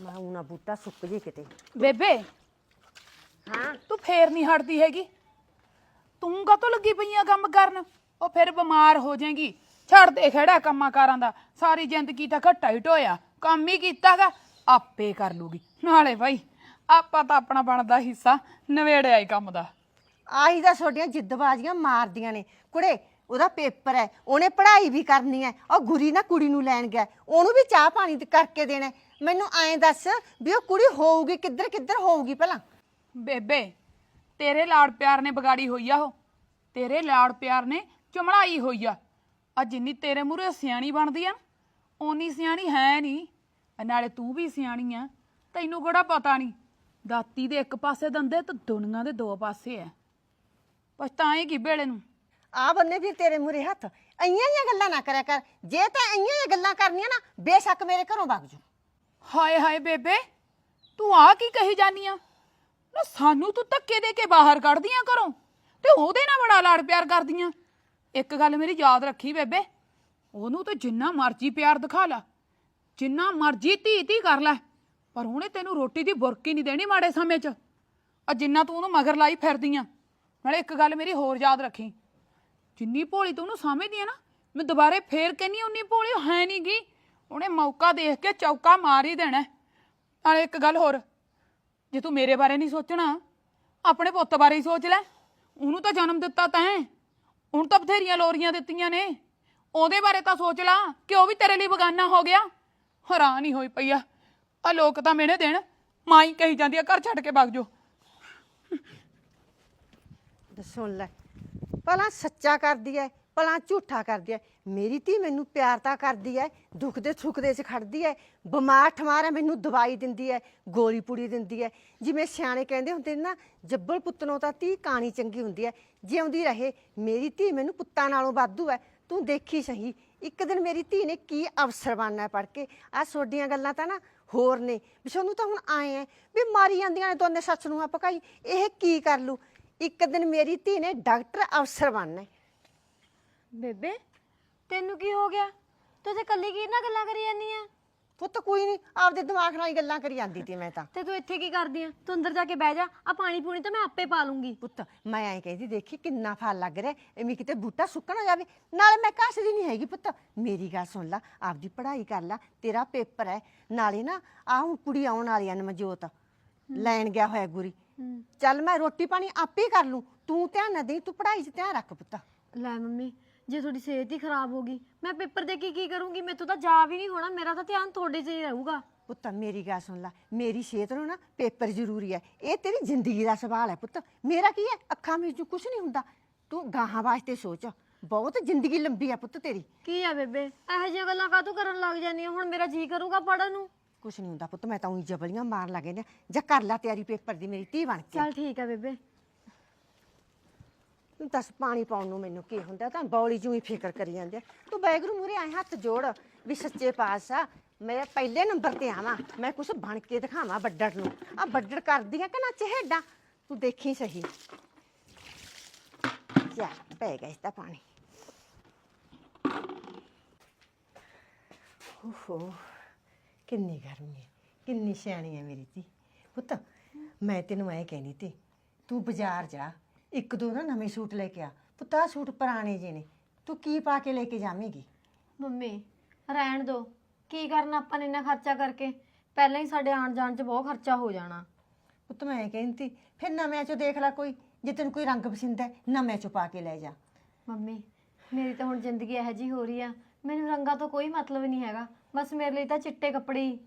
ਮੈਂ ਉਹਨਾਂ ਬੂਟਾ ਸੁੱਕ ਜੇ ਕਿਤੇ। ਬੇਬੇ ਹਾਂ? ਤੂੰ ਫੇਰ ਨਹੀਂ ਹਟਦੀ ਹੈਗੀ। ਤੂੰ ਕਾਹਤੋਂ ਲੱਗੀ ਪਈਆਂ ਕੰਮ ਕਰਨ? ਉਹ ਫਿਰ ਬਿਮਾਰ ਹੋ ਜਾਏਗੀ। ਛੱਡ ਦੇ ਖੜਾ ਕੰਮਾਂ ਕਾਰਾਂ ਦਾ। ਸਾਰੀ ਜ਼ਿੰਦਗੀ ਤਾਂ ਘੱਟਾ ਹੀ ਢੋਇਆ। ਕੰਮ ਹੀ ਕੀਤਾਗਾ। ਆਪੇ ਕਰ ਲੂਗੀ। ਨਾਲੇ ਭਾਈ ਆਪਾਂ ਤਾਂ ਆਪਣਾ ਬਣਦਾ ਹਿੱਸਾ ਨਵੇੜਿਆ ਹੀ ਕੰਮ ਦਾ। ਆਹੀ ਤਾਂ ਛੋਟੀਆਂ ਜਿੱਦਬਾਜ਼ੀਆਂ ਮਾਰਦੀਆਂ ਨੇ। ਕੁੜੇ ਉਹਦਾ ਪੇਪਰ ਹੈ। ਉਹਨੇ ਪੜ੍ਹਾਈ ਵੀ ਕਰਨੀ ਹੈ। ਉਹ ਗੁਰੀ ਨਾ ਕੁੜੀ ਨੂੰ ਲੈਣ ਗਿਆ। ਉਹਨੂੰ ਵੀ ਚਾਹ ਪਾਣੀ ਤੇ ਕਰਕੇ ਦੇਣਾ ਹੈ। ਮੈਨੂੰ ਐਂ ਦੱਸ ਵੀ ਉਹ ਕੁੜੀ ਹੋਊਗੀ ਕਿੱਧਰ ਕਿੱਧਰ ਹੋਊਗੀ ਭਲਾ ਬੇਬੇ ਤੇਰੇ ਲਾੜ ਪਿਆਰ ਨੇ ਵਿਗਾੜੀ ਹੋਈ ਆ ਉਹ। ਤੇਰੇ ਲਾੜ ਪਿਆਰ ਨੇ ਚਮੜਾਈ ਹੋਈ ਆ। ਆ ਜਿੰਨੀ ਤੇਰੇ ਮੂਹਰੇ ਸਿਆਣੀ ਬਣਦੀ ਆ ਓਨੀ ਸਿਆਣੀ ਹੈ ਨਹੀਂ ਨਾਲੇ ਤੂੰ ਵੀ ਸਿਆਣੀ ਆ ਤੈਨੂੰ ਕਿਹੜਾ ਪਤਾ ਨਹੀਂ ਦਾਤੀ ਦੇ ਇੱਕ ਪਾਸੇ ਦੰਦੇ ਤੇ ਦੁਨੀਆ ਦੇ ਦੋ ਪਾਸੇ ਐ ਪਛਤਾਏਗੀ ਬੇੜੇ ਨੂੰ। ਆ ਬੰਨੇ ਵੀ ਤੇਰੇ ਮੂਰੇ ਹੱਥ ਐਈਆਂ ਹੀ ਗੱਲਾਂ ਨਾ ਕਰਿਆ ਕਰ। ਜੇ ਤਾਂ ਐਈਆਂ ਹੀ ਗੱਲਾਂ ਕਰਨੀਆਂ ਨਾ ਬੇਸ਼ੱਕ ਮੇਰੇ ਘਰੋਂ ਵਗ ਜਾ ਹਾਏ ਹਾਏ ਬੇਬੇ, ਤੂੰ ਆ ਕੀ ਕਹੀ ਜਾਨੀ ਆ? ਨਾ ਸਾਨੂੰ ਤੂੰ ਧੱਕੇ ਦੇ ਕੇ ਬਾਹਰ ਕੱਢਦੀਆਂ ਘਰੋਂ ਤੇ ਉਹਦੇ ਨਾਲ ਬੜਾ ਲਾੜ ਪਿਆਰ ਕਰਦੀਆਂ। ਇੱਕ ਗੱਲ ਮੇਰੀ ਯਾਦ ਰੱਖੀ ਬੇਬੇ, ਉਹਨੂੰ ਤਾਂ ਜਿੰਨਾ ਮਰਜ਼ੀ ਪਿਆਰ ਦਿਖਾ ਲਾ, ਜਿੰਨਾ ਮਰਜ਼ੀ ਧੀ ਧੀ ਕਰ ਲੈ, ਪਰ ਉਹਨੇ ਤੈਨੂੰ ਰੋਟੀ ਦੀ ਬੁਰਕੀ ਨਹੀਂ ਦੇਣੀ ਮਾੜੇ ਸਮੇਂ 'ਚ। ਆ ਜਿੰਨਾ ਤੂੰ ਉਹਨੂੰ ਮਗਰ ਲਾਈ ਫਿਰਦੀਆਂ। ਨਾਲੇ ਇੱਕ ਗੱਲ ਮੇਰੀ ਹੋਰ ਯਾਦ ਰੱਖੀ, ਜਿੰਨੀ ਭੋਲੀ ਤੂੰ ਉਹਨੂੰ ਸਮਝਦੀ ਆ ਨਾ, ਮੈਂ ਦੁਬਾਰੇ ਫੇਰ ਕਹਿੰਨੀ ਉਨੀ ਭੋਲੀ ਹੈ ਨਹੀਂ ਗੀ। ਉਹਨੇ ਮੌਕਾ ਦੇਖ ਕੇ ਚੌਕਾ ਮਾਰ ਹੀ ਦੇਣਾ। ਹੈ। ਨਾਲੇ ਇੱਕ ਗੱਲ ਹੋਰ, ਜੇ ਤੂੰ ਮੇਰੇ ਬਾਰੇ ਨਹੀਂ ਸੋਚਣਾ, ਆਪਣੇ ਪੁੱਤ ਬਾਰੇ ਹੀ ਸੋਚ ਲੈ। ਉਹਨੂੰ ਤਾਂ ਜਨਮ ਦਿੱਤਾ ਤੈਂ ਉਹਨੂੰ ਤਾਂ ਬਥੇਰੀਆਂ ਲੋਰੀਆਂ ਦਿੱਤੀਆਂ ਨੇ। ਉਹਦੇ ਬਾਰੇ ਤਾਂ ਸੋਚ ਲਾ ਕਿ ਉਹ ਵੀ ਤੇਰੇ ਲਈ ਬਗਾਨਾ ਹੋ ਗਿਆ। ਹੈਰਾਨ ਹੀ ਹੋਈ ਪਈ ਆ। ਆ ਲੋਕ ਤਾਂ ਮੇਰੇ ਦੇਣ ਮਾਈ ਕਹੀ ਜਾਂਦੀ ਆ, ਘਰ ਛੱਡ ਕੇ ਭੱਗ ਜੋ ਸੁਣ ਲੈ, ਭਲਾ ਸੱਚਾ ਕਰਦੀ ਐ। ਭਲਾ ਝੂਠਾ ਕਰਦੀ ਐ। ਮੇਰੀ ਧੀ ਮੈਨੂੰ ਪਿਆਰ ਤਾਂ ਕਰਦੀ ਐ, ਦੁੱਖ ਦੇ ਸੁੱਖ ਦੇ ਚ ਖੜਦੀ ਐ, ਬਿਮਾਰ ਠਮਾਰ ਐ, ਮੈਨੂੰ ਦਵਾਈ ਦਿੰਦੀ ਐ, ਗੋਲੀ ਪੂੜੀ ਦਿੰਦੀ ਐ। ਜਿਵੇਂ ਸਿਆਣੇ ਕਹਿੰਦੇ ਹੁੰਦੇ ਨੇ ਨਾ, ਜੱਬਲ ਪੁੱਤਨੋਂ ਤਾਂ ਧੀ ਕਾਣੀ ਚੰਗੀ ਹੁੰਦੀ ਐ, ਜਿਉਂਦੀ ਰਹੇ, ਮੇਰੀ ਧੀ ਮੈਨੂੰ ਪੁੱਤਾਂ ਨਾਲੋਂ ਵਾਧੂ ਐ। ਤੂੰ ਦੇਖੀ ਸਹੀ, ਇੱਕ ਦਿਨ ਮੇਰੀ ਧੀ ਨੇ ਕੀ ਅਵਸਰ ਬਣਨਾ ਪੜ ਕੇ ਆ ਸੋਡੀਆਂ ਗੱਲਾਂ ਤਾਂ ਨਾ ਹੋਰ ਨੇ, ਵੀ ਸਾਨੂੰ ਤਾਂ ਹੁਣ ਆਏ ਐ, ਵੀ ਮਾਰੀ ਜਾਂਦੀਆਂ ਨੇ ਦੋਨੇ ਸੱਸ ਨੂੰ ਆ ਪਕਾਈ ਇਹ ਕੀ ਕਰ ਲੂ? ਇੱਕ ਦਿਨ ਮੇਰੀ ਧੀ ਨੇ ਡਾਕਟਰ ਅਫਸਰ ਬਣਨਾ ਬੇਬੇ ਤੈਨੂੰ ਕੀ ਹੋ ਗਿਆ? ਤੂੰ ਤੇ ਕੱਲੀ ਕੀ ਨਾ ਗੱਲਾਂ ਕਰੀ ਜਾਂਦੀ ਆ? ਪੁੱਤ ਕੋਈ ਨਹੀਂ ਆਪਦੇ ਦਿਮਾਗ ਨਾਲ ਹੀ ਗੱਲਾਂ ਕਰੀ ਜਾਂਦੀ ਤੀ ਮੈਂ ਤਾਂ। ਤੇ ਤੂੰ ਇੱਥੇ ਕੀ ਕਰਦੀ ਆ? ਤੂੰ ਅੰਦਰ ਜਾ ਕੇ ਬਹਿ ਜਾ ਆ ਪਾਣੀ ਪੂਣੀ ਤਾਂ ਮੈਂ ਆਪੇ ਪਾ ਲੂੰਗੀ। ਪੁੱਤ ਮੈਂ ਐਂ ਕਹਿੰਦੀ ਦੇਖੀ ਕਿੰਨਾ ਫਲ ਲੱਗ ਰਿਹਾ ਐਵੇਂ ਕਿਤੇ ਬੂਟਾ ਸੁੱਕਣ ਹੋ ਜਾਵੇ। ਨਾਲੇ ਮੈਂ ਕੱਸਦੀ ਨਹੀਂ ਹੈਗੀ ਪੁੱਤ। ਮੇਰੀ ਗੱਲ ਸੁਣ ਲੈ ਆਪਦੀ ਪੜ੍ਹਾਈ ਕਰ ਲੈ ਤੇਰਾ ਪੇਪਰ ਹੈ। ਨਾਲੇ ਨਾ ਆਹ ਹੁਣ ਕੁੜੀ ਆਉਣ ਵਾਲੀ ਆ ਨਮਜੋਤ ਲੈਣ ਗਿਆ ਹੋਇਆ ਗੁਰੀ। ਚੱਲ ਮੈਂ ਰੋਟੀ ਪਾਣੀ ਆਪੇ ਕਰ ਲੂੰ। ਤੂੰ ਧਿਆਨ ਨਾ ਦੇਈ ਤੂੰ ਪੜ੍ਹਾਈ 'ਚ ਧਿਆਨ ਰੱਖ ਪੁੱਤ। ਲੈ ਮੰਮੀ ਜੇ ਤੁਹਾਡੀ ਸਿਹਤ ਹੀ ਖਰਾਬ ਹੋ ਗਈ ਮੈਂ ਪੇਪਰ ਦੇ ਕੇ ਕੀ ਕਰੂੰਗੀ? ਮੈਥੋਂ ਤਾਂ ਜਾ ਵੀ ਨਹੀਂ ਹੋਣਾ ਮੇਰਾ ਤਾਂ ਧਿਆਨ ਤੁਹਾਡੇ 'ਚ ਹੀ ਰਹੂਗਾ। ਪੁੱਤ ਮੇਰੀ ਗੱਲ ਸੁਣ ਲੈ ਮੇਰੀ ਸਿਹਤ ਨੂੰ ਨਾ ਪੇਪਰ ਜ਼ਰੂਰੀ ਹੈ ਇਹ ਤੇਰੀ ਜ਼ਿੰਦਗੀ ਦਾ ਸਵਾਲ ਹੈ ਪੁੱਤ। ਮੇਰਾ ਕੀ ਹੈ? ਅੱਖਾਂ ਵਿੱਚ ਕੁਝ ਨਹੀਂ ਹੁੰਦਾ ਤੂੰ ਗਾਹਾਂ ਵਾਸਤੇ ਸੋਚ ਬਹੁਤ ਜ਼ਿੰਦਗੀ ਲੰਬੀ ਹੈ ਪੁੱਤ ਤੇਰੀ। ਕੀ ਆ ਬੇਬੇ? ਇਹੋ ਜਿਹੀਆਂ ਗੱਲਾਂ ਕਾਹਤੋਂ ਕਰਨ ਲੱਗ ਜਾਂਦੀ ਆ ਹੁਣ ਮੇਰਾ ਜੀ ਕਰੂਗਾ ਪੜਨ ਨੂੰ? ਕੁਝ ਨਹੀਂ ਹੁੰਦਾ ਪੁੱਤ ਮੈਂ ਤਾਂ ਉਹੀ ਜਬਲੀਆਂ ਮਾਰਨ ਲੱਗੇ ਨੇ ਜਾਂ ਕਰ ਲੈ ਤਿਆਰੀ ਪੇਪਰ ਦੀ ਮੇਰੀ ਧੀ ਬਣ ਕੇ। ਚੱਲ ਠੀਕ ਆ ਬੇਬੇ। ਦੱਸ ਪਾਣੀ ਪਾਉਣ ਨੂੰ ਮੈਨੂੰ ਕੀ ਹੁੰਦਾ? ਤਾਂ ਬੌਲੀ ਜੂੰ ਹੀ ਫਿਕਰ ਕਰੀ ਜਾਂਦੇ ਆ। ਤੂੰ ਬੈਗਰੂ ਮੂਰੇ ਆਏ ਹੱਥ ਜੋੜ ਵੀ ਸੱਚੇ ਪਾਤਸ਼ਾਹ, ਮੈਂ ਪਹਿਲੇ ਨੰਬਰ ਤੇ ਆਵਾਂ, ਮੈਂ ਕੁਛ ਬਣ ਕੇ ਦਿਖਾਵਾਂ ਬੱਡੜ ਨੂੰ। ਆ ਬੱਡੜ ਆ ਕਿ ਨਾ ਚਿਹੜਾ? ਤੂੰ ਦੇਖੀ ਸਹੀ। ਜਾ, ਪੈ ਗਿਆ ਇਸ ਤਾਂ ਪਾਣੀ। ਓਹੋ, ਕਿੰਨੀ ਗਰਮੀ ਹੈ, ਕਿੰਨੀ ਸਿਆਣੀ ਹੈ ਮੇਰੀ ਧੀ। ਪੁੱਤ, ਮੈਂ ਤੈਨੂੰ ਐ ਕਹਿਣੀ ਤੀ ਤੂੰ ਬਾਜ਼ਾਰ ਜਾ। ਇੱਕ ਦੋ ਨਾ ਨਵੇਂ ਸੂਟ ਲੈ ਕੇ ਆ। ਪੁੱਤ ਆਹ ਸੂਟ ਪੁਰਾਣੇ ਜਿਹੇ ਨੇ। ਤੂੰ ਕੀ ਪਾ ਕੇ ਲੈ ਕੇ ਜਾਵੇਂਗੀ? ਮੰਮੀ ਰਹਿਣ ਦੋ। ਕੀ ਕਰਨਾ ਆਪਾਂ ਨੇ ਇੰਨਾ ਖਰਚਾ ਕਰਕੇ? ਪਹਿਲਾਂ ਹੀ ਸਾਡੇ ਆਣ ਜਾਣ 'ਚ ਬਹੁਤ ਖਰਚਾ ਹੋ ਜਾਣਾ। ਪੁੱਤ ਮੈਂ ਕਹਿੰਦੀ ਫਿਰ ਨਵਿਆਂ ਚੋਂ ਦੇਖ ਲੈ ਕੋਈ ਜੇ ਤੈਨੂੰ ਕੋਈ ਰੰਗ ਪਸੰਦ ਹੈ ਨਵਿਆਂ ਚੋਂ ਪਾ ਕੇ ਲੈ ਜਾ। ਮੰਮੀ ਮੇਰੀ ਤਾਂ ਹੁਣ ਜ਼ਿੰਦਗੀ ਇਹੋ ਜਿਹੀ ਹੋ ਰਹੀ ਆ। ਮੈਨੂੰ ਰੰਗਾਂ ਤੋਂ ਕੋਈ ਮਤਲਬ ਨਹੀਂ ਹੈਗਾ। ਬਸ ਮੇਰੇ ਲਈ ਤਾਂ ਚਿੱਟੇ ਕੱਪੜੇ ਹੀ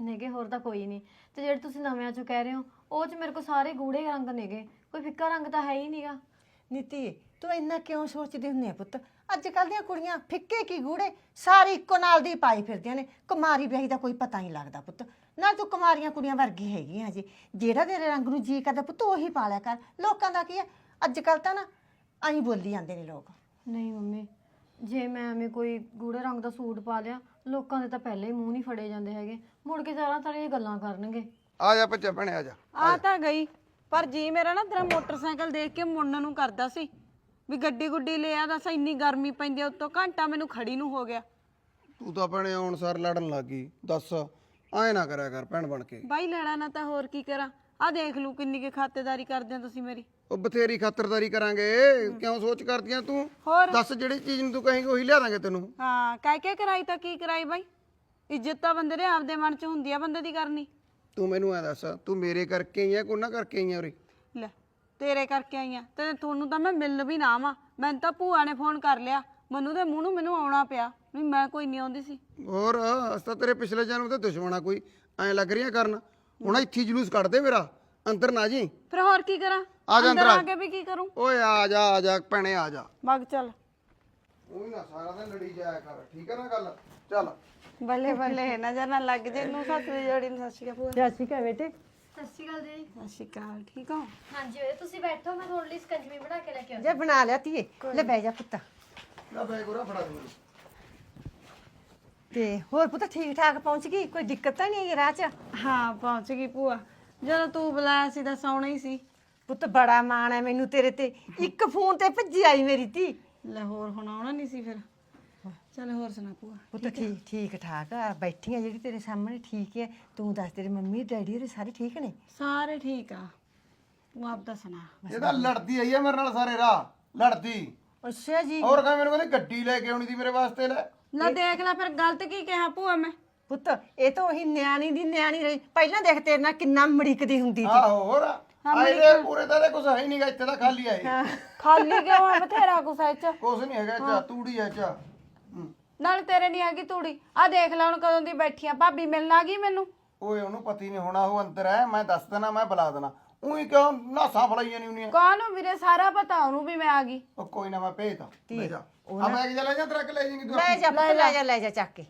ਨੇਗੇ ਹੋਰ ਤਾਂ ਕੋਈ ਨਹੀਂ। ਤੇ ਜਿਹੜੇ ਤੁਸੀਂ ਨਵਿਆਂ ਚੋਂ ਕਹਿ ਰਹੇ ਹੋ ਉਹ 'ਚ ਮੇਰੇ ਕੋਲ ਸਾਰੇ ਗੂੜੇ ਰੰਗ ਨੇਗੇ। ਕੋਈ ਫਿੱਕਾ ਰੰਗ ਤਾਂ ਹੈ ਹੀ ਨਹੀਂਗਾ ਨੀਤੀ ਤੂੰ ਇੰਨਾ ਕਿਉਂ ਸੋਚਦੀ ਹੁੰਦੀ ਆ ਪੁੱਤ? ਅੱਜ ਕੱਲ ਦੀਆਂ ਕੁੜੀਆਂ ਫਿੱਕੇ ਕੀ ਗੂੜੇ? ਸਾਰੇ ਇੱਕੋ ਨਾਲ ਦੀ ਪਾਈ ਫਿਰਦੀਆਂ ਨੇ। ਕੁਮਾਰੀ ਵਿਆਹੀ ਦਾ ਕੋਈ ਪਤਾ ਨਹੀਂ ਲੱਗਦਾ ਪੁੱਤ। ਨਾ ਤੂੰ ਕੁਮਾਰੀਆਂ ਕੁੜੀਆਂ ਵਰਗੀ ਹੈਗੀ ਆ ਜੀ। ਜਿਹੜਾ ਤੇਰੇ ਰੰਗ ਨੂੰ ਜੀ ਕਰਦਾ ਪੁੱਤ ਉਹੀ ਪਾ ਲਿਆ ਕਰ। ਲੋਕਾਂ ਦਾ ਕੀ ਹੈ ਅੱਜ ਕੱਲ ਤਾਂ ਨਾ ਐਂ ਬੋਲੀ ਜਾਂਦੇ ਨੇ ਲੋਕ। ਨਹੀਂ ਮੰਮੀ ਜੇ ਮੈਂ ਐਵੇਂ ਕੋਈ ਗੂੜੇ ਰੰਗ ਦਾ ਸੂਟ ਪਾ ਲਿਆ ਲੋਕਾਂ ਦੇ ਤਾਂ ਪਹਿਲੇ ਹੀ ਮੂੰਹ ਨਹੀਂ ਫੜੇ ਜਾਂਦੇ ਹੈਗੇ। ਮੁੜ ਕੇ ਸਾਰਾ ਤਰ੍ਹਾਂ ਇਹ ਗੱਲਾਂ ਕਰਨਗੇ। ਆ ਜਾ ਬੱਚਾ ਭੈਣੇ ਆ ਜਾ। ਆ ਤਾਂ ਗਈ। ਪਰ ਜੀ ਮੇਰਾ ਨਾ ਤੇਰਾ ਮੋਟਰਸਾਈਕਲ ਦੇਖ ਕੇ ਮੁੰਨ ਨੂੰ ਕਰਦਾ ਸੀ। ਵੀ ਗੱਡੀ ਗੁੱਡੀ ਲਿਆ ਦੱਸ ਇੰਨੀ ਗਰਮੀ ਪੈਂਦੀ ਆ, ਉੱਤੋਂ ਘੰਟਾ ਮੈਨੂੰ ਖੜੀ ਨੂੰ ਹੋ ਗਿਆ। ਤੂੰ ਤਾਂ ਭੈਣੇ ਆਉਣ ਸਾਰ ਲੜਨ ਲੱਗ ਦੱਸ ਐ ਨਾ ਕਰਿਆ ਕਰ ਭੈਣ ਬਣ ਕੇ। ਬਾਈ ਲੈਣਾ ਨਾ ਤਾਂ ਹੋਰ ਕੀ ਕਰਾਂ। ਆ ਦੇਖ ਲੂ ਕਿੰਨੀ ਕੀ ਖਾਤੇਦਾਰੀ ਕਰਦੇ ਹੋ ਤੁਸੀਂ ਮੇਰੀ। ਉਹ ਬਥੇਰੀ ਖਾਤਰਦਾਰੀ ਕਰਾਂਗੇ। ਕਿਉਂ ਸੋਚ ਕਰਦੀਆਂ ਤੂੰ? ਹੋਰ? ਦੱਸ ਜਿਹੜੀ ਚੀਜ਼ ਨੂੰ ਤੂੰ ਕਹੇਂਗੀ ਉਹੀ ਲਿਆ ਦਾਂਗੇ ਤੈਨੂੰ। ਹਾਂ ਕਹਿ ਕੇ ਕਰਾਈ ਤਾਂ ਕੀ ਕਰਾਈ ਬਾਈ? ਇੱਜ਼ਤ ਤਾਂ ਬੰਦੇ ਦੇ ਆਪਦੇ ਮਨ 'ਚ ਹੁੰਦੀ ਆ ਬੰਦੇ ਦੀ ਕਰਨੀ। ਤੂੰ ਮੈਨੂੰ ਐ ਦੱਸ ਤੂੰ ਮੇਰੇ ਕਰਕੇ ਹੀ ਆ ਕੋਨਾ ਕਰਕੇ ਹੀ ਆ ਉਰੇ? ਲੈ ਤੇਰੇ ਕਰਕੇ ਆਈ ਆ। ਤੇ ਤੁਹਾਨੂੰ ਤਾਂ ਮੈਂ ਮਿਲਣ ਵੀ ਨਾ ਆਵਾਂ ਮੈਨੂੰ ਤਾਂ ਭੂਆ ਨੇ ਫੋਨ ਕਰ ਲਿਆ। ਮੈਨੂੰ ਦੇ ਮੂੰਹ ਨੂੰ ਮੈਨੂੰ ਆਉਣਾ ਪਿਆ ਵੀ ਮੈਂ ਕੋਈ ਨਹੀਂ ਆਉਂਦੀ ਸੀ। ਹੋਰ ਅਸਤਾ ਤੇਰੇ ਪਿਛਲੇ ਜਨਮ ਤੇ ਦੁਸ਼ਮਣਾ ਕੋਈ। ਐ ਲੱਗ ਰਹੀਆਂ ਕਰਨ। ਹੁਣ ਇੱਥੇ ਹੀ ਜਲੂਸ ਕੱਢ ਦੇ ਮੇਰਾ। ਅੰਦਰ ਨਾ ਜੀ। ਫਿਰ ਹੋਰ ਕੀ ਕਰਾਂ? ਆ ਜਾ ਅੰਦਰ ਆ। ਆ ਕੇ ਵੀ ਕੀ ਕਰੂੰ? ਓਏ ਆ ਜਾ ਆ ਜਾ ਭੈਣੇ ਆ ਜਾ। ਵਗ ਚੱਲ। ਉਹ ਨਾ ਸਾਰਾ ਦਿਨ ਲੜੀ ਜਾਇਆ ਕਰ। ਠੀਕ ਹੈ ਨਾ ਗੱਲ? ਚੱਲ। ਬੱਲੇ ਬੱਲੇ ਨਜ਼ਰ ਨਾ ਲੱਗ ਜੇ ਨੂੰ ਸੱਸ ਦੀ ਜੋੜੀ ਨੂੰ। ਸੱਸ ਅਕਾਲ ਭੂਆ। ਕਾ ਬੇਟੇ। ਸਤਿ ਸ਼੍ਰੀ ਅਕਾਲ ਜੀ। ਸਤਿ ਸ਼੍ਰੀ ਅਕਾਲ ਠੀਕ ਹੋ? ਹਾਂਜੀ ਓਏ ਤੁਸੀਂ ਬੈਠੋ ਮੈਂ ਤੁਹਾਡੇ ਲਈ ਸਕੰਜਵੀ ਬਣਾ ਕੇ ਲੈ ਕੇ ਆਉਂਦੀ ਜੇ ਬਣਾ ਲਿਆ ਧੀਏ ਲੈ ਬਹਿ ਜਾ ਪੁੱਤ। ਲੈ ਬੈਗ ਉਰਾ ਫੜਾ ਦੇ ਤੇ ਹੋਰ ਪੁੱਤ ਠੀਕ ਠਾਕ ਪਹੁੰਚ ਗਈ? ਕੋਈ ਦਿੱਕਤ ਤਾਂ ਨਹੀਂ ਆਈ ਰਾਹ 'ਚ? ਹਾਂ ਪਹੁੰਚ ਗਈ ਭੂਆ। ਜਦੋਂ ਤੂੰ ਬੁਲਾਇਆ ਸੀ ਤਾਂ ਸੌਣਾ ਹੀ ਸੀ। ਪੁੱਤ ਬੜਾ ਮਾਣ ਹੈ ਮੈਨੂੰ ਤੇਰੇ ਤੇ। ਇੱਕ ਫੋਨ ਤੇ ਭੱਜੀ ਆਈ ਮੇਰੀ ਧੀ। ਲੈ ਹੋਰ ਹੁਣ ਆਉਣਾ ਨਹੀਂ ਸੀ ਫਿਰ। ਚੱਲ ਹੋਰ ਸੁਣਾ ਭੂਆ ਪੁੱਤ ਠੀਕ ਠੀਕ ਠਾਕ ਆ। ਬੈਠੀ ਆ ਜਿਹੜੀ ਤੇਰੇ ਸਾਹਮਣੇ ਠੀਕ ਹੈ ਤੂੰ ਦੱਸ ਤੇਰੇ ਮੰਮੀ ਡੈਡੀ ਹੋਰੇ ਸਾਰੇ ਠੀਕ ਨੇ? ਸਾਰੇ ਠੀਕ ਆ। ਤੂੰ ਆਪ ਦਾ ਸੁਣਾ। ਇਹਦਾ ਲੜਦੀ ਆਈ ਆ ਮੇਰੇ ਨਾਲ ਸਾਰੇ ਰਾਹ। ਲੜਦੀ। ਅੱਛਾ ਜੀ। ਹੋਰ ਕਹਾਂ ਮੈਨੂੰ ਕਹਿੰਦੇ ਗੱਡੀ ਲੈ ਕੇ ਆਉਣੀ ਸੀ ਮੇਰੇ ਵਾਸਤੇ ਲੈ। ਲੈ ਦੇਖ ਲੈ ਫਿਰ ਗਲਤ ਕੀ ਕਿਹਾ ਭੂਆ ਮੈਂ। ਪੁੱਤ ਇਹ ਤਾਂ ਉਹੀ ਨਿਆਣੀ ਦੀ ਨਿਆਣੀ ਰਹੀ। ਪਹਿਲਾਂ ਦੇਖ ਤੇਰੇ ਨਾਲ ਕਿੰਨਾ ਮੜਿਕਦੀ ਹੁੰਦੀ ਸੀ। ਆਹੋ ਹੋਰ। ਆਏ ਦੇ ਪੂਰੇ ਤਾਂ ਕੁਝ ਹੈ ਨਹੀਂਗਾ ਇੱਥੇ ਤਾਂ ਖਾਲੀ ਆਏ ਖਾਲੀ ਕਿਉਂ ਆ ਬਥੇਰਾ ਕੁਛ ਐ ਚ ਕੁਝ ਨਹੀਂ ਹੈਗਾ ਚਾ ਤੂੜੀ ਹੈ ਚਾ ਨਾਲ ਤੇਰੇ ਨਹੀਂ ਹੈਗੀ ਤੂੜੀ। ਆ ਦੇਖ ਲੈ ਹੁਣ ਕਦੋਂ ਦੀ ਬੈਠੀ ਆ। ਭਾਬੀ ਮਿਲਣ ਆ ਗਈ ਮੈਨੂੰ? ਓਏ ਉਹਨੂੰ ਪਤੀ ਨਹੀਂ ਹੋਣਾ ਉਹ ਅੰਦਰ ਹੈ। ਮੈਂ ਦੱਸ ਦੇਣਾ ਮੈਂ ਬੁਲਾ ਦੇਣਾ। ਉਹੀ ਕਿਉਂ ਨਾਸਾਂ ਫਲਾਈਆਂ ਨਹੀਂ ਹੁੰਦੀਆਂ ਕਾਹਨੂੰ ਵੀਰੇ? ਸਾਰਾ ਪਤਾ ਉਹਨੂੰ ਵੀ ਮੈਂ ਆ ਗਈ। ਉਹ ਕੋਈ ਨਾ ਮੈਂ ਭੇਜਦਾ। ਲੈ ਜਾ। ਆ ਮੈਂ ਕਿ ਲੈ ਜਾ ਟਰੱਕ ਲੈ ਜਾਏਂਗੀ ਤੂੰ ਲੈ ਜਾ ਪੁੱਤ ਲੈ ਜਾ। ਲੈ ਜਾ ਚੱਕ ਕੇ।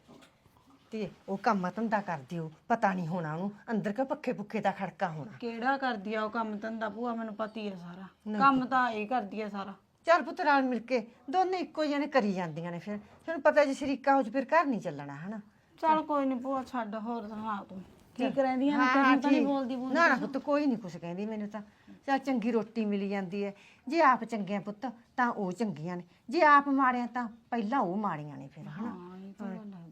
ਤੇ ਉਹ ਕੰਮ ਧੰਦਾ ਕਰਦੀ ਉਹ। ਪਤਾ ਨਹੀਂ ਹੋਣਾ ਉਹਨੂੰ। ਅੰਦਰ ਕਾ ਪੱਖੇ ਪੁੱਖੇ ਦਾ ਖੜਕਾ ਹੋਣਾ? ਕਿਹੜਾ ਕਰਦੀ ਆ ਉਹ ਕੰਮ ਧੰਦਾ? ਭੂਆ ਮੈਨੂੰ ਪਤੀ ਆ ਸਾਰਾ। ਕੰਮ ਤਾਂ ਇਹ ਕਰਦੀ ਆ ਸਾਰਾ। ਚੱਲ ਪੁੱਤ ਨਾਲ ਮਿਲ ਕੇ ਦੋਨੇ ਇੱਕੋ ਜਿਹੇ ਨੇ ਕਰੀ ਜਾਂਦੀਆਂ ਨੇ ਫਿਰ। ਤੁਹਾਨੂੰ ਪਤਾ ਜੇ ਸ਼ਰੀਕਾ ਹੋ ਚ ਫਿਰ ਘਰ ਨਹੀਂ ਚੱਲਣਾ ਹਨਾ? ਚੱਲ ਕੋਈ ਨਹੀਂ ਭੂਆ ਛੱਡ ਹੋਰ ਸੁਣਾ ਤੂੰ। ਠੀਕ ਰਹਿੰਦੀ ਆ ਨਾ ਤੈਨੂੰ ਤਾਂ ਨਹੀਂ। ਬੋਲਦੀ ਬੋਲਦੀ ਨਾ ਨਾ ਪੁੱਤ ਕੋਈ ਨਹੀਂ ਕੁਛ ਕਹਿੰਦੀ ਮੈਨੂੰ ਤਾਂ। ਚੱਲ ਚੰਗੀ ਰੋਟੀ ਮਿਲੀ ਜਾਂਦੀ ਹੈ ਜੇ ਆਪ ਚੰਗੇ ਆ ਪੁੱਤ ਤਾਂ ਉਹ ਚੰਗੀਆਂ ਨੇ। ਜੇ ਆਪ ਮਾੜਿਆਂ ਤਾਂ ਪਹਿਲਾਂ ਉਹ ਮਾੜੀਆਂ ਨੇ ਫਿਰ ਹਨਾ?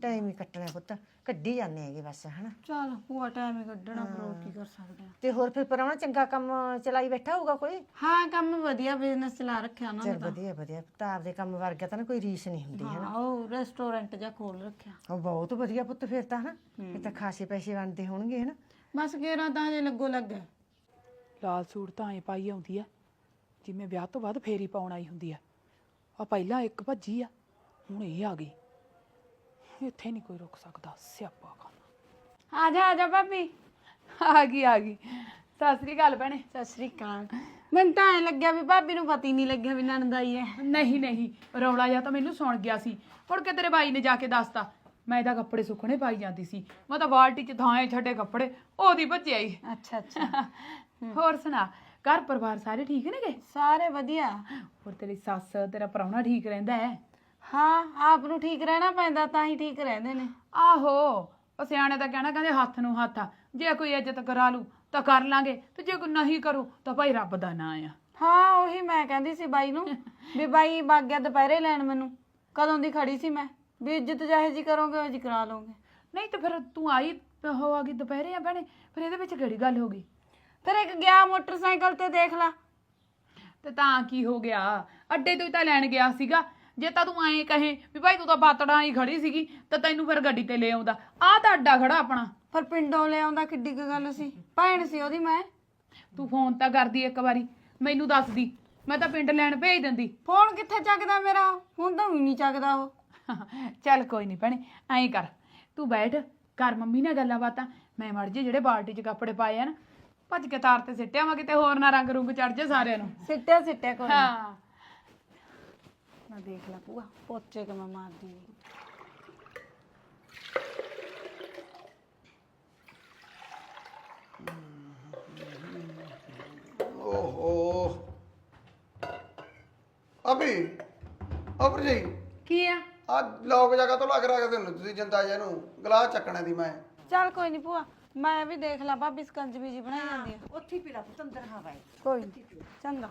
ਟਾਈਮ ਹੀ ਕੱਟਣਾ ਪੁੱਤ ਕੱਢੀ ਜਾਂਦੇ ਹੈਗੇ ਬਸ ਹਨਾ। ਚੱਲ ਭੂਆ ਟਾਈਮ ਹੀ ਕੱਢਣਾ ਪਰ ਹੋਰ ਕੀ ਕਰ ਸਕਦੇ ਆ। ਤੇ ਹੋਰ ਫਿਰ ਪਰਾਉਣਾ ਚੰਗਾ ਕੰਮ ਚਲਾਈ ਬੈਠਾ ਹੋਊਗਾ ਕੋਈ? ਹਾਂ ਕੰਮ ਵਧੀਆ ਬਿਜ਼ਨਸ ਚਲਾ ਰੱਖਿਆ ਉਹਨਾਂ ਚਲ ਨੇ ਤਾਂ। ਵਧੀਆ ਵਧੀਆ। ਪੁੱਤ ਆਪਦੇ ਕੰਮ ਵਰਗਾ ਤਾਂ ਨਾ ਕੋਈ ਰੀਸ ਨਹੀਂ ਹੁੰਦੀ ਹਾਂ ਉਹ ਰੈਸਟੋਰੈਂਟ ਜਾਂ ਖੋਲ ਰੱਖਿਆ। ਉਹ ਬਹੁਤ ਵਧੀਆ ਪੁੱਤ ਫਿਰ ਤਾਂ ਹਨਾ। ਇਹ ਤਾਂ ਖਾਸੇ ਪੈਸੇ ਬਣਦੇ ਹੋਣਗੇ ਹਨਾ। ਬਸ ਗੇਰਾ ਤਾਂ ਹਜੇ ਲੱਗੋ ਲੱਗਾ ਲਾਲ ਸੂਟ ਤਾਂ ਐ ਪਾਈ ਆਉਂਦੀ ਆ ਜਿਵੇਂ ਵਿਆਹ ਤੋਂ ਬਾਅਦ ਫੇਰੀ ਪਾਉਣ ਆਈ ਹੁੰਦੀ ਆ। ਆ ਪਹਿਲਾਂ ਇੱਕ ਭੱਜੀ ਆ ਹੁਣ ਇਹ ਆ ਗਈ। ਇੱਥੇ ਨਹੀਂ ਕੋਈ ਰੁਕ ਸਕਦਾ ਸਿਆਪਾ ਖਾਨਾ। ਆ ਜਾ ਆ ਜਾ ਭਾਬੀ। ਆ ਗਈ ਆ ਗਈ। ਸਤਿ ਸ੍ਰੀ ਅਕਾਲ ਭੈਣੇ। ਸਤਿ ਸ੍ਰੀ ਅਕਾਲ। ਮੈਨੂੰ ਤਾਂ ਐ ਲੱਗਿਆ ਵੀ ਭਾਬੀ ਨੂੰ ਪਤਾ ਹੀ ਨਹੀਂ ਲੱਗਿਆ ਵੀ ਨਣਦ ਆਈ ਹੈ। ਨਹੀਂ ਨਹੀਂ ਰੌਲਾ ਜਾਂ ਤਾਂ ਮੈਨੂੰ ਸੁਣ ਗਿਆ ਸੀ। ਮੁੜ ਕੇ ਤੇਰੇ ਬਾਈ ਨੇ ਜਾ ਕੇ ਦੱਸਤਾ ਮੈਂ ਤਾਂ ਕੱਪੜੇ ਸੁੱਕਣੇ ਪਾਈ ਜਾਂਦੀ ਸੀ। ਮੈਂ ਤਾਂ ਬਾਲਟੀ 'ਚ ਥਾਂ ਛੱਡੇ ਕੱਪੜੇ ਉਹਦੀ ਭੱਜਿਆ ਹੀ ਅੱਛਾ ਅੱਛਾ। ਹੋਰ ਸੁਣਾ ਘਰ ਪਰਿਵਾਰ ਸਾਰੇ ਠੀਕ ਨੇਗੇ? ਸਾਰੇ ਵਧੀਆ। ਹੋਰ ਤੇਰੀ ਸੱਸ ਤੇਰਾ ਪ੍ਰਾਹੁਣਾ ਠੀਕ ਰਹਿੰਦਾ ਹੈ? ਹਾਂ ਆਪ ਨੂੰ ਠੀਕ ਰਹਿਣਾ ਪੈਂਦਾ ਤਾਂ ਹੀ ਠੀਕ ਰਹਿੰਦੇ ਨੇ। ਆਹੋ ਉਹ ਸਿਆਣੇ ਤਾਂ ਕਹਿਣਾ ਕਹਿੰਦੇ ਹੱਥ ਨੂੰ ਹੱਥ ਆ। ਜੇ ਕੋਈ ਇੱਜ਼ਤ ਕਰਾ ਲੂ ਤਾਂ ਕਰ ਲਾਂਗੇ। ਤੇ ਜੇ ਕੋਈ ਨਹੀਂ ਕਰੂ ਤਾਂ ਭਾਈ ਰੱਬ ਦਾ ਨਾਂ ਆ। ਹਾਂ ਉਹੀ ਮੈਂ ਕਹਿੰਦੀ ਸੀ ਬਾਈ ਨੂੰ ਵੀ ਬਾਈ ਵਗ ਗਿਆ ਦੁਪਹਿਰੇ ਲੈਣ ਮੈਨੂੰ। ਕਦੋਂ ਦੀ ਖੜੀ ਸੀ ਮੈਂ? ਵੀ ਇੱਜ਼ਤ ਜਾਹੇ ਜੀ ਕਰੋਗੇ ਉਹ ਜੀ ਕਰਾ ਲਓਗੇ। ਨਹੀਂ ਤੇ ਫਿਰ ਤੂੰ ਆਈ ਹੋ ਆ ਗਈ ਦੁਪਹਿਰੇ ਆ ਭੈਣੇ। ਫਿਰ ਇਹਦੇ ਵਿੱਚ ਕਿਹੜੀ ਗੱਲ ਹੋ ਗਈ? ਫਿਰ ਇੱਕ ਗਿਆ ਮੋਟਰਸਾਈਕਲ ਤੇ ਦੇਖ ਲਾ। ਤੇ ਤਾਂ ਕੀ ਹੋ ਗਿਆ? ਅੱਡੇ ਤੋਂ ਹੀ ਤਾਂ ਲੈਣ ਗਿਆ ਸੀਗਾ। ਜੇ ਤਾਂ ਤੂੰ ਐਂ ਕਹੇ ਵੀ ਭਾਈ ਤੂੰ ਤਾਂ ਬਾਤੜਾਂ ਹੀ ਖੜੀ ਸੀਗੀ ਤਾਂ ਤੈਨੂੰ ਫਿਰ ਗੱਡੀ ਤੇ ਲੈ ਆਉਂਦਾ। ਆਹ ਤਾਂ ਅੱਡਾ ਖੜਾ ਆਪਣਾ। ਪਰ ਪਿੰਡੋਂ ਲੈ ਆਉਂਦਾ ਕਿੱਡੀ ਕੁ ਗੱਲ ਸੀ? ਭੈਣ ਸੀ ਉਹਦੀ ਮੈਂ। ਤੂੰ ਫੋਨ ਤਾਂ ਕਰਦੀ ਇੱਕ ਵਾਰੀ ਮੈਨੂੰ ਦੱਸਦੀ। ਮੈਂ ਤਾਂ ਪਿੰਡ ਲੈਣ ਭੇਜ ਦਿੰਦੀ। ਫੋਨ ਕਿੱਥੇ ਚੱਕਦਾ ਮੇਰਾ? ਹੁਣ ਤਾਂ ਵੀ ਨਹੀਂ ਚੱਕਦਾ ਉਹ। ਚੱਲ ਕੋਈ ਨਹੀਂ ਭੈਣੇ ਐਂ ਕਰ। ਤੂੰ ਬੈਠ ਕਰ ਮੰਮੀ ਨਾਲ ਗੱਲਾਂ ਬਾਤਾਂ। ਮੈਂ ਮੜ ਜੇ ਜਿਹੜੇ ਬਾਲਟੀ 'ਚ ਕੱਪੜੇ ਪਾਏ ਆ ਨਾ ਭੱਜ ਕੇ ਤਾਰ ਤੇ ਸਿੱਟਿਆ ਵਾ ਕਿਤੇ ਹੋਰ ਨਾ ਰੰਗ ਰੁੰਗ ਚੜ ਜਾ ਸਾਰਿਆਂ ਨੂੰ। ਸਿੱਟਿਆ ਸਿੱਟਿਆ ਕੋਈ ਨੀ। ਹਾਂ। ਮੈਂ ਦੇਖ ਲਾ ਪੂਆ ਪੋਚੇ ਕਿ ਮੈਂ ਮਾਰਦੀ ਨੀ। ਓਹੋ। ਅਬੀ ਅਬਰ ਜੀ। ਕੀ ਆ? ਆ ਲੋਕ ਜਗ੍ਹਾ ਤੋਂ ਲੱਗ ਰਿਹਾ ਤੈਨੂੰ ਤੁਸੀਂ ਜੰਦਾ ਜੀ ਨੂੰ ਗਲਾਸ ਚੱਕਣੇ ਦੀ ਮੈਂ। ਚੱਲ ਕੋਈ ਨਹੀਂ ਪੂਆ ਮੈਂ ਵੀ ਦੇਖ ਲਾ ਭਾਬੀ ਸਕੰਜਵੀ ਜੀ ਬਣਾਈ ਜਾਂਦੀ ਆ। ਉੱਥੇ ਹੀ ਪੀਲਾ ਪੁੱਤ ਅੰਦਰ ਹਵਾ ਹੈ ਕੋਈ ਚੰਗਾ।